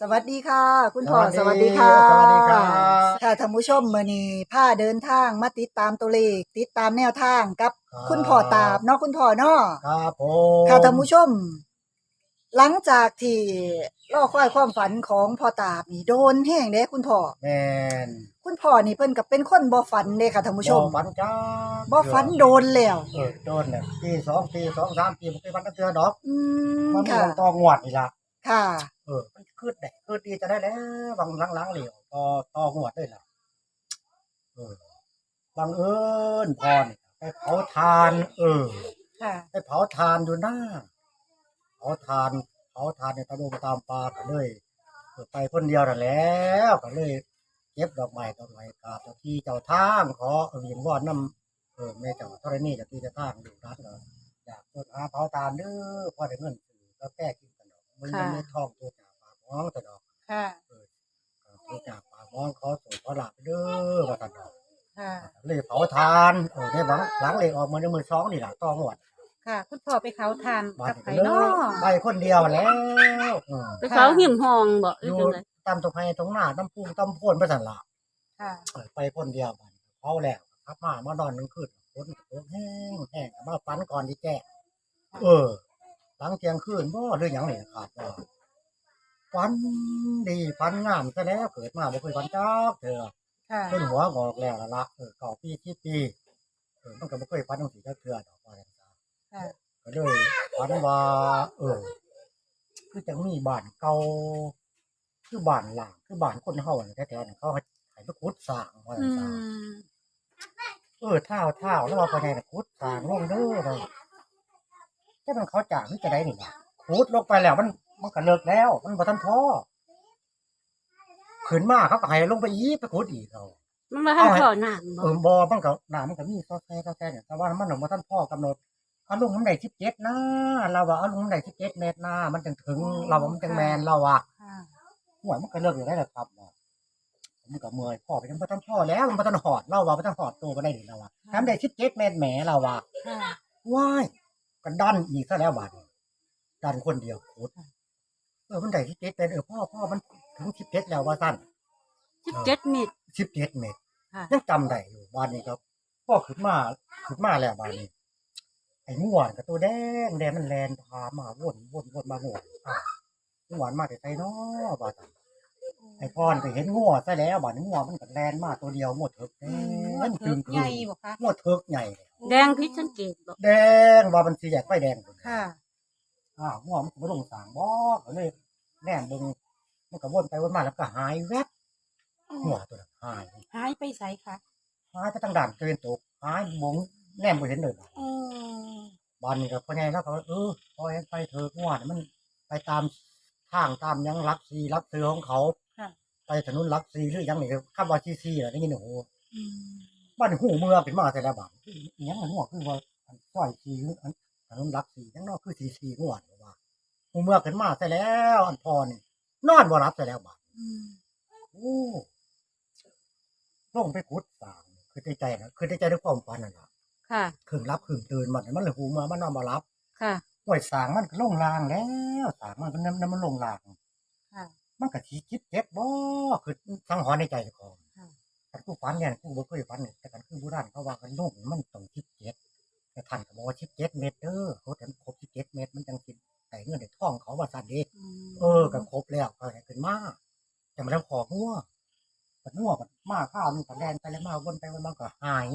สวัสดีค่ะ คุณพ่อสสวัวัสสดีดีค่ะสวัสดีครับ ค่ะท่านผู้ชมมื้อนี้พาเดินทางมาติดตามตัวเลข ติดตามแนวทางกับครับ คุณพ่อตาบเนาะคุณพ่อเนาะครับผมค่ะท่านผู้ชม หลังจากที่รอคอยความฝันของพ่อตาบนี่โดนแห้งเด้คุณพ่อแมนคุณพ่อนี่เพิ่นก็เป็นคนบ่ฝันเด้ค่ะท่านผู้ชมบ่ฝันจ้าบ่ฝันโดนแล้วเออโดนเนี่ยปีสองปีสองสามปีมันเคยฝันตั้งเทื่อดอก อืมมันมีค่ะลงตองวดนี่ล่ะค่ะ เออมันคืดได้คืดดีจะได้แล้วบางหลังๆเหลวต่อตองวดด้วยล่ะเออบังเอิญพอนี่ไปเผาทาน เออค่ะ ไปเผาทานอยู่หน้าเผาทานเผาทานในตะลุงตามปลาก็เลยเออไปคนเดียวนั่นแหล้วก็เลยเก็บดอกไม้ดอกไม้กราบเจ้าที่เจ้าทางขอเวียนวอนน้ำเออแม่เจ้าธรณีเจ้าที่เจ้าทางดูรัดเนาะอยากเปิดหาเผาทานเด้อพอได้เงินซื้อก็แก้กินกันดอกมันค่ะมันไม่ท้องตัว จากปากม้องแต่ดอกค่ะตัวจากปากม้องขอสู่ขอหลับเด้อว่าแต่ดอกค่ะ เลยเผาทานเออได้หวังหลังเลยออกมาในมือสองนี่แหละต้องหวดค่ะ คุณพ่อไปเขาทานบ้ากันบนี่ไผก็เลยเนาะไปคนเดียวแล้วอืมไปเขาหิมหองบ่หอรือยู่จังไดตามตรงไห้ตรงหน้าน้ำพุงตำพ่นไปสั่นละค่ะ เออไปคนเดียวมันเขาแล้วครับมามานอนนึงคืนฝนตกแห้งแห้งมาฝันก่อนที่แจ้งเออหลังเที่ยงคืนบ่เรื่องหยังนี่ครับว่า ฝันดีฝันงามซะแล้วเกิดมาบ่เคยฝันจักเถื่อค่ะจนหัวงอกแล้วล่ะละเออเก่าปีที่ปีเออมันก็บ่เคยฝันจังซี่จักเถื่อดอกว่าจังซั่นค่ะก็เลยฝันว่า เออ คือจังมีบ้านเก่าคือบ้านหลังคือบ้านคนเฮาน่ะแท้ๆน่ะเขาให้ให้ไปขุดสร้างว่าอืจังซั่นมเออเท่าเท่าแล้วว่าภายในน่ะขุดสร้างลงเด้อเลยแต่มันเขาจ้างนี่จะได้นี่ล่ะขุดลงไปแล้วมัน มันก็เลิกแล้ว มันบ่ทันพอขึ้นมาเขาก็ให้ลงไปอีกไปขุดอีกเอามันมาทางเอาให้พ่อน้ำบ่เออบ่มันก็น้ำมันก็มีซอแซ่ซอแซ่เนี่ยแต่ว่ามันบ่ทันพอกำหนดเอาลงมันได้17นะเราว่าเอาลงมันได้17เมตรนะมันจึงถึง เราว่ามันจึงแมนเราว่าค่ะห่วยมันก็เลิกอยู่ได้แล้วครับเนาะมันก็เมื่อยพ่อไปยังบ่ทันพ่อแล้วมันบ่ทันหอดเราว่าบ่ทันหอดตัวบ่ได้นี่เราว่าทำได้17เมตรแหมเราว่าค่ะว้ายกันดันอีกซะแล้วบาดนี้ดันคนเดียวโคตร เออมันได้ที่เจ็ดเป็นเออพ่อพ่อมันถึงสิบเจ็ดแล้วว่าสั้น17เมตร สิบเจ็ดเมตรค่ะ ยังจำได้อยู่บานนี้ครับพ่อขึ้นมาขึ้นมาแล้วบานนี้ ไอ้ง่วนกับตัวแดงแดงมันแลนพามาวนวนวนมาง่วนอ้าวง่วนมาแต่ไสน้อบาดนี้ไอ้พรก็เห็นง่วซะแล้วบาดนี้ง่วมันก็แลนมาตัวเดียวง่วเถิกแดงจึงใหญ่บ่คะง่วเถิกใหญ่ แดงพิษสังเกตบ่แดงว่ามันสีแยกไฟแดงพุ่น ค่ะ อ้าวง่วงมันก็บ่ลงสางบ่ก็เลยแนมเบิ่งมันก็วนไปวนมาแล้วก็หายแวบหัวตัวนั้นหายหายไปไสคะหายไปทางด่านเกินตกหายบงแนมบ่เห็นเลยอืมบ้านนี้ก็พ่อใหญ่แล้วก็ว่าเออปล่อยให้ไปเถอะง่วงมันไปตามทางตามหยังรักซีรักเสือของเขาค่ะไปถนนรักซีหรือหยังนี่ก็คำว่าซีซีน่ะได้ยินโอ้โหอืมบ้านหูเมืองเป็นมาแต่ละบ้านอีหยังมันง่วงคือว่าอันซอยซีหรืออัน ถนนรักซียังนอกคือซีซีง่วงว่าหูเมืองขึ้นมาแต่แล้ว อันพอนี่นอนบ่รับแต่แล้วบ้านอืมโอ้ลงไปขุดสางคือในใจนะคือในใจด้วยความฝันนั่นล่ะค่ะครึ่งรับครึ่งตื่นมันมันเลยหูมามันนอนมารับ ค่ะห่วยสางมันก็ลงรางแล้วสางมันก็น้ำมันลงรางค่ะมันก็ทีคิดเจ็บบ่คือทั้งหอนในใจเจ้าของค่ะกันกูฝันเนี่ยกูบ่เคยฝันเนี่ยแต่กันคือโบุราณเขาว่ากันนุ่มมันต้องคิดเจ็บ แต่ท่านก็บอกว่าคิดเจ็ดเมตรเด้อเขาแต่ครบคิดเจ็ดเมตร มันจังสิแต่เงินในท้องเขาว่าสั่นเด้อืมเออก็ครบแล้วก็ให้ขึ้นมาแต่มันต้องขอหัวมันหัวมันมาข้าวมันก็แดนไปแล้วมาวนไปวนมาก็หาย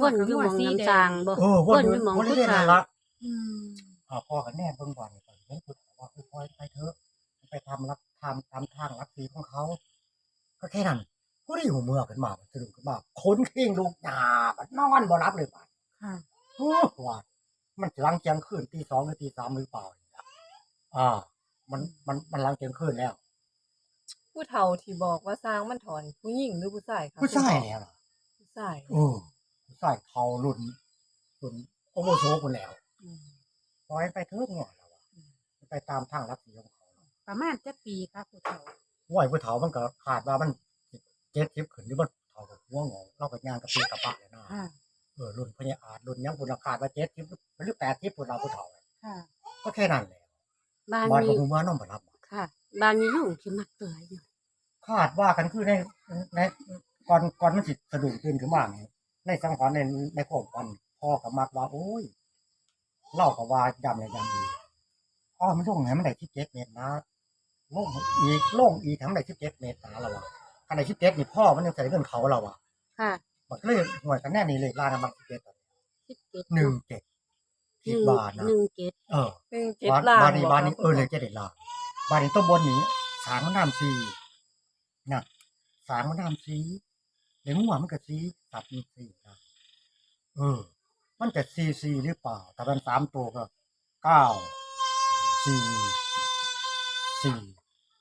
วนอยู่หมองน้ำจางบ่เออวนวนอยู่หม้องวนผู้เรื่อยๆชายนั่นละอืมอ่าพ่อกับแม่เบิ่งบ่อนก่อนเห็นผู้ถามว่าคือพ่อยไปเถอะไปทำรักทำตามทางรักสีของเขา ก็แค่นั้นผู้ที่หูเมื่อขึ้นมามันสะดุ้งขึ้นมาคนเข่งลูกหยาบัดนอนบ่รับเลยบ่าดค่ะโอ้ ว่ามันหลังเที่ยงคืนตีสองหรือตีสามหรือเปล่าเนี่ยอ่า มันมันมันหลังเที่ยงคืนแล้ว ผู้เฒ่าที่บอกว่าสร้างมันถอนผู้หญิงหรือผู้ชายครับผู้ชายแล้วล่ะผู้ชายเออผู้ชายเขารุ่นรุ่นโอโมโซคนแล้วอืมปล่อยไปเถอะเงาะแล้วอะไปตามทางรักสีของเขาประมาณจักปีค่ะผู้เฒ่าไหวผู้เฒ่ามันก็ขาดว่ามันเจ็ดทิพขึ้นหรือมันเฒ่ากับหัวงอกเราก็ย่างกับปีกับปะเลยนะค่ะ เออรุ่นพญาอาจรุ่นยังคุณขาดว่าเจ็ดทิพหรือแปดทิพคุณเราผู้เฒ่าค่ะก็แค่นั้นแหละบ้านบ้านนี้ของผมว่าน้องมารับค่ะบ้านนี้ลุงสิมักตัวไหนอยู่คาดว่ากันคือในในก่อนก่อนมันสิสะดุ้งตื่นขึ้นมาเนี่ยในสังขารในในความฝันพ่อกับมักว่า โอ้ยเล่ากับว่าดำเลยดำอีกอ๋อมันลงไหนมันได้ที่เจ็ดเมตรนะลงอีกลงอีกทั้งได้ที่เจ็ดเมตรนะเราอะขณะที่เจ็ดนี่พ่อมันยังใส่เงินเขาเราอะค่ะมัน ก็เลยหน่วยกันแน่นี่เลยลานมันที่เจ็ด17หนึ่งเจ็ดหสินึ่บงบาทนะหนึ่งเจ็ดเออหนึ่งเจ็ดบ้านล่างบ้านนี้บ่บ้านนี้คะเออเลยเจ็ดเด็ดลางบ้านนี้ต้นบนนี้สางมันน้ำซีนะสางมันน้ำซีเดี๋ยวหัวมันก็ซีสับมันซีนะเออ มันจะซีซีหรือเปล่าแต่มันสามตัวก็เก้าสี่สี่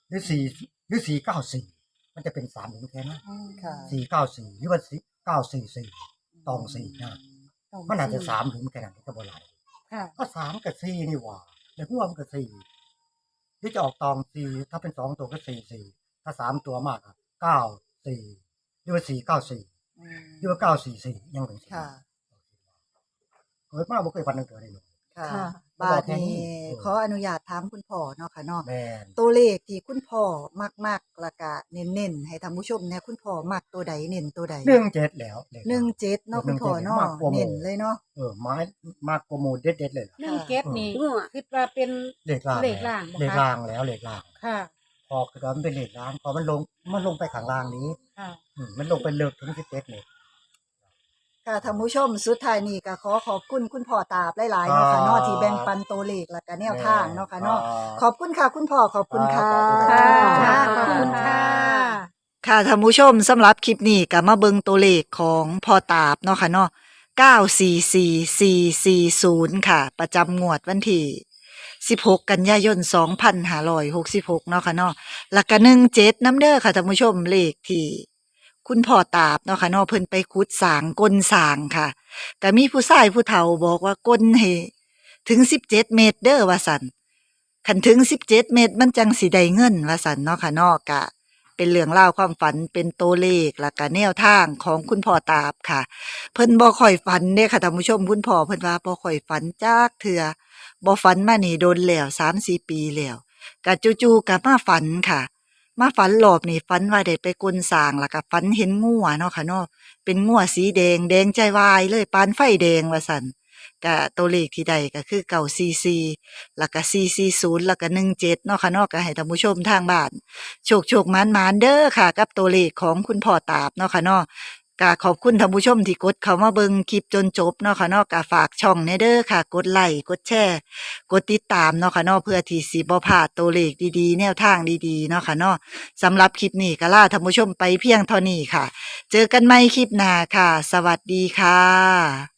หรือสี่หรือสี่เก้าสี่มันจะเป็นสามถึงแค่นั้นค่ะสี่เก้าสี่หรือว่าสี่ เก้าสี่สี่ตองสี่นะมันอาจจะสามถึงแค่นั้นก็บ่หลายค่ะก็สามกับสี่นี่หว่าเดี๋ยวพวกมันก็สี่ที่จะออกตองสี่ถ้าเป็นสองตัวก็สี่สี่ถ้าสามตัวมากอะเก้าสี่หรือว่าสี่เก้าสี่หรือว่าเก้าสี่สี่ยังเป็นสี่ค่ะเกิดมาบ่เคยฟันตั้งเกิดเลย ค่ะค่ะ บาดนี้บอกแค่นี้ขออนุญาตถามคุณพ่อเนาะค่ะเนาะแม่นตัวเลขที่คุณพ่อมักๆแล้วก็เน้นๆให้ท่านผู้ชมเนี่ยคุณพ่อมักตัวใดเน้นตัวใดหนึ่งเจ็ดแล้วลข หนึ่งเจ็ดเนาะคุณพ่อเนาะมากกว่าหมู่ เน้นเลยเนาะ เออไม้มากกว่าโมเด็ดเด็ดๆเลยล่ะ หนึ่งเจ็ดนี่งัวคิดว่าเป็น เลขล่างเลขล่างบ่คะ เลขล่างแล้วเลขล่าง ค่ะ พอคือว่ามันเป็นเลขล่างพอมันลงมันลงไปข้างล่างนี้ค่ะ อืมมันลงไปเลิกถึงสิบเจ็ดเลย ค่ะท่านผู้ชมสุดท้ายนี้ก็ขอขอบคุณคุณพ่อตาบหลายๆเนาะค่ะเนาะที่แบ่งปันตัวเลขแล้วก็แนวทางเนาะค่ะเนาะขอบคุณค่ะคุณพ่อขอบคุณค่ะค่ะค่ะขอบคุณค่ะ ค่ะท่านผู้ชมสำหรับคลิปนี้ก็มาเบิงตัวเลขของพ่อตาบเนาะค่ะเนาะ944440 ค่ะ ประจำงวดวันที่16 กันยายน 2566 เนาะค่ะเนาะแล้วก็17น้ำเด้อค่ะท่านผู้ชมเลขที่ คุณพ่อตาบเนาะค่ะเนาะเพิ่นไปขุดสางก้นสางค่ะก็มีผู้ชายผู้เฒ่าบอกว่าก้นให้ถึง17เมตรเด้อว่าสันคันถึง17เมตร มันจังสิได้เงินว่าสันเนาะค่ะเนาะกะ เป็นเรื่องเล่าความฝันเป็นตัวเลขแล้วก็แนวทางของคุณพ่อตาบค่ะ เพิ่นบ่ค่อยฝันเด้ค่ะท่านผู้ชมคุณพ่อเพิ่นว่าบ่ค่อยฝันจักเทื่อบ่ฝันมานี่โดนแล้ว3-4ปีแล้วก็จู่ๆก็มาฝันค่ะ มาฝันรอบนี่ฝันว่าได้ไปกลสร้างแล้วก็ฝันเห็นงัวเนาะค่ะเนาะเป็นงัวสีแดงแดงใจวายเลยปานไฟแดงว่าสันก็ตัวเลขที่ใดก็คือเก่าซีซีแล้วก็440แล้วก็17เจ็ดเนาะค่ะเนาะก็ให้ท่านผู้ชมทางบ้านโชคโชคมานมานเด้อค่ะ กับตัวเลขของคุณพ่อตาบเนาะค่ะเนาะ กขอบคุณท่านผู้ชมที่กดเข้ามาเบิ่งคลิปจนจบเนาะค่ะเนาะกฝากช่องแน่เด้อค่ะ กดไลค์กดแชร์กดติดตามเนาะค่ะเนาะเพื่อที่สิบ่พลาดตัวเลขดีๆ แนวทางดีๆเนาะค่ะเนาะสำหรับคลิปนี้ก็ลาท่านผู้ชมไปเพียงเท่านี้ค่ะ เจอกันใหม่คลิปหน้าค่ะ สวัสดีค่ะ